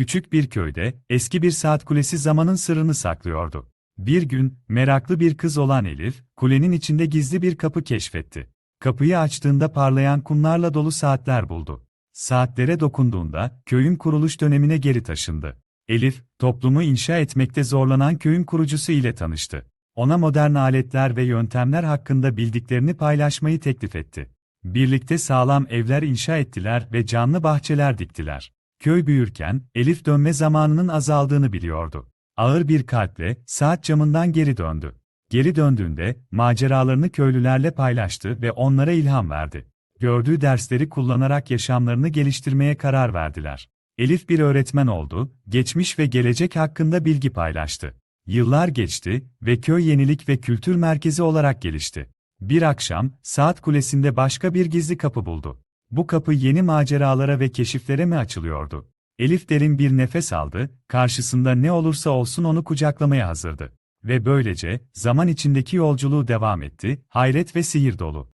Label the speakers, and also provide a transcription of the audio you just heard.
Speaker 1: Küçük bir köyde, eski bir saat kulesi zamanın sırrını saklıyordu. Bir gün, meraklı bir kız olan Elif, kulenin içinde gizli bir kapı keşfetti. Kapıyı açtığında parlayan kumlarla dolu saatler buldu. Saatlere dokunduğunda, köyün kuruluş dönemine geri taşındı. Elif, toplumu inşa etmekte zorlanan köyün kurucusu ile tanıştı. Ona modern aletler ve yöntemler hakkında bildiklerini paylaşmayı teklif etti. Birlikte sağlam evler inşa ettiler ve canlı bahçeler diktiler. Köy büyürken, Elif dönme zamanının azaldığını biliyordu. Ağır bir kalple, saat camından geri döndü. Geri döndüğünde, maceralarını köylülerle paylaştı ve onlara ilham verdi. Gördüğü dersleri kullanarak yaşamlarını geliştirmeye karar verdiler. Elif bir öğretmen oldu, geçmiş ve gelecek hakkında bilgi paylaştı. Yıllar geçti ve köy yenilik ve kültür merkezi olarak gelişti. Bir akşam, saat kulesinde başka bir gizli kapı buldu. Bu kapı yeni maceralara ve keşiflere mi açılıyordu? Elif derin bir nefes aldı, karşısında ne olursa olsun onu kucaklamaya hazırdı. Ve böylece, zaman içindeki yolculuğu devam etti, hayret ve sihir dolu.